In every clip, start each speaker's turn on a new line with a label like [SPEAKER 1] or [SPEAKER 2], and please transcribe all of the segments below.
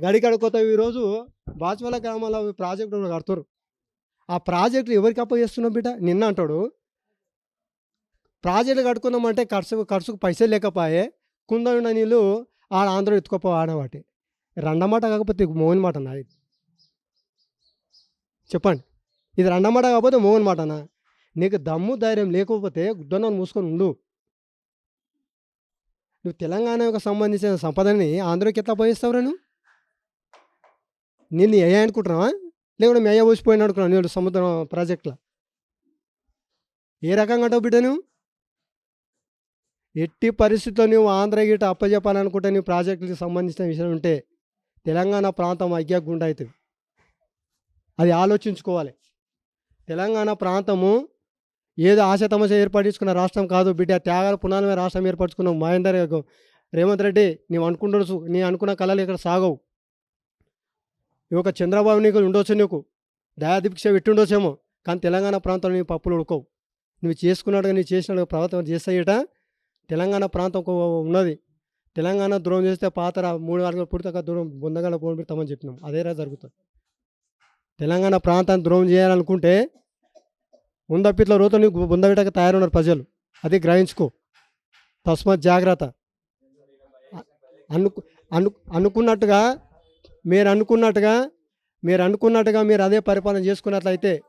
[SPEAKER 1] గడికడ కొత్త ఈరోజు బాచువల గ్రామాల ప్రాజెక్టు కడతారు. ఆ ప్రాజెక్టు ఎవరికి అప్పగిస్తున్నావు బిడ్డ? నిన్న అంటాడు. ప్రాజెక్టులు కట్టుకున్నామంటే ఖర్చు ఖర్చుకు పైసలు లేకపోయే కుంద ఉన్న నీళ్ళు ఆడ ఆంధ్ర ఎత్తుకోపో ఆడవాటి రెండమాట కాకపోతే మోహన్ మాట నా ఇది చెప్పండి. ఇది రెండమాట కాకపోతే మోహన్ మాటనా నీకు దమ్ము ధైర్యం లేకపోతే గుద్దన్నాను మూసుకొని ఉండు. నువ్వు తెలంగాణకు సంబంధించిన సంపదని ఆంధ్రకి ఎట్లా పోయిస్తావు నువ్వు? నేను ఏ అనుకుంటున్నావా? లేకుంటే మేయ అయ్య పోసిపోయిన నేను సముద్రం ప్రాజెక్ట్లో? ఏ రకంగా అంటావు బిడ్డ నువ్వు? ఎట్టి పరిస్థితుల్లో నువ్వు ఆంధ్ర గిట అప్పచెప్పాలనుకుంటే నీ ప్రాజెక్టులకు సంబంధించిన విషయం ఉంటే తెలంగాణ ప్రాంతం అజ్ఞాకుండా అవుతుంది. అది ఆలోచించుకోవాలి. తెలంగాణ ప్రాంతము ఏదో ఆశ తమస ఏర్పడించుకున్న రాష్ట్రం కాదు బిడ్డ. త్యాగాల పునాదమే రాష్ట్రం ఏర్పరచుకున్నావు మహేందర్ రేవంత్ రెడ్డి నీవు అనుకుంటున్నావు నీ అనుకున్న కళలు ఇక్కడ సాగవు. ఈ ఒక చంద్రబాబు నీకు ఉండొచ్చు నీకు. దయాదీక్ష పెట్టుండొచ్చేమో. కానీ తెలంగాణ ప్రాంతంలో నీ పప్పులు ఉడకవు. నువ్వు చేసుకున్నట్టుగా నీ చేసినట్టుగా ప్రవర్తన చేస్తాయట. తెలంగాణ ప్రాంతం ఒక ఉన్నది. తెలంగాణ దూరం చేస్తే పాత మూడు నాలుగు పుడతాక దూరం బొందగల పోని పెడతామని చెప్పినాం. అదే రా జరుగుతుంది. తెలంగాణ ప్రాంతాన్ని దూరం చేయాలనుకుంటే ఉందప్పిట్ల రోజు నీకు బుందబిట్టక తయారున్నారు ప్రజలు. అది గ్రహించుకో. తస్మాత్ జాగ్రత్త. అనుకు అను అనుకున్నట్టుగా మీరు అనుకున్నట్టుగా మీరు అనుకున్నట్టుగా మీరు అదే పరిపాలన చేసుకున్నట్లయితే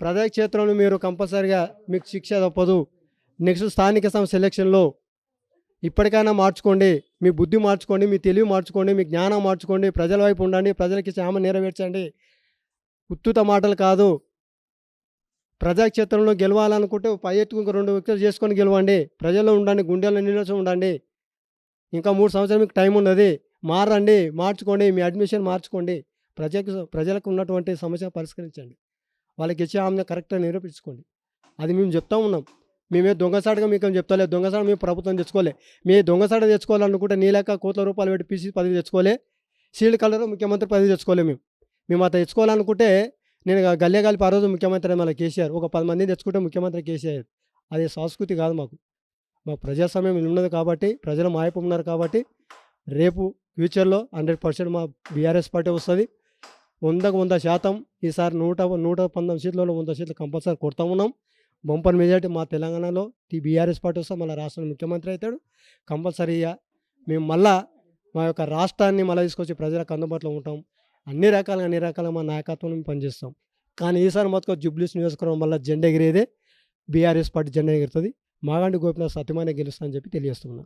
[SPEAKER 1] ప్రజా క్షేత్రంలో మీరు కంపల్సరిగా మీకు శిక్ష తప్పదు. నెక్స్ట్ స్థానిక సంస్థ ఎలక్షన్లో ఇప్పటికైనా మార్చుకోండి. మీ బుద్ధి మార్చుకోండి మీ తెలివి మార్చుకోండి మీ జ్ఞానం మార్చుకోండి ప్రజల వైపు ఉండండి ప్రజలకి శ్యామ నెరవేర్చండి. ఉత్తుత మాటలు కాదు. ప్రజాక్షేత్రంలో గెలవాలనుకుంటే పై ఎత్తుకు రెండు వ్యక్తులు చేసుకొని గెలవండి. ప్రజల్లో ఉండండి గుండెల్లో నిలచి ఉండండి. ఇంకా మూడు సంవత్సరాలు మీకు టైం ఉన్నది. మారండి మార్చుకోండి మీ అడ్మిషన్ మార్చుకోండి. ప్రజలకు ప్రజలకు ఉన్నటువంటి సమస్య పరిష్కరించండి. వాళ్ళకి ఇచ్చే ఆమె కరెక్ట్గా నిరూపించుకోండి. అది మేము చెప్తా ఉన్నాం. మేమే దొంగసాడగా మీకు చెప్తలే దొంగసాటు మేము ప్రభుత్వం తెచ్చుకోలే. మీ దొంగసాట తెచ్చుకోవాలనుకుంటే నీ కోట్ల రూపాయలు పెట్టి పీసీ పదవి తెచ్చుకోలే సీల్డ్ కలర్ ముఖ్యమంత్రి పదవి తెచ్చుకోలే మేము. మేము అట్లా తెచ్చుకోవాలనుకుంటే నేను గల్లే కలిపి ఆ రోజు ముఖ్యమంత్రి మళ్ళీ కేసీఆర్ ఒక పది మందిని తెచ్చుకుంటే ముఖ్యమంత్రి కేసీఆర్. అది సంస్కృతి కాదు మాకు. మాకు ప్రజాస్వామ్యం ఉన్నది కాబట్టి ప్రజలు మాయపు ఉన్నారు కాబట్టి రేపు ఫ్యూచర్లో హండ్రెడ్ పర్సెంట్ మా బీఆర్ఎస్ పార్టీ వస్తుంది. వందకు వంద శాతం ఈసారి నూట నూట పంతొమ్మిది సీట్లలో వంద సీట్లు కంపల్సరీ కొడతా ఉన్నాం. బంపర్ మెజార్టీ మా తెలంగాణలో టీ బీఆర్ఎస్ పార్టీ వస్తే మళ్ళీ రాష్ట్రంలో ముఖ్యమంత్రి అవుతాడు కంపల్సరీగా మేము మళ్ళా మా యొక్క రాష్ట్రాన్ని మళ్ళీ తీసుకొచ్చి ప్రజలకు అందుబాటులో ఉంటాం. అన్ని రకాలుగా అన్ని రకాల మా నాయకత్వం మేము పనిచేస్తాం. కానీ ఈసారి మొత్తం జుబ్లీస్ నియోజకవర్గం వల్ల జెండా ఎగిరేదే బీఆర్ఎస్ పార్టీ జెండా ఎగురుతుంది. మాగండి గోపినాథ్ సత్యమైన గెలుస్తా అని చెప్పి తెలియజేస్తున్నాను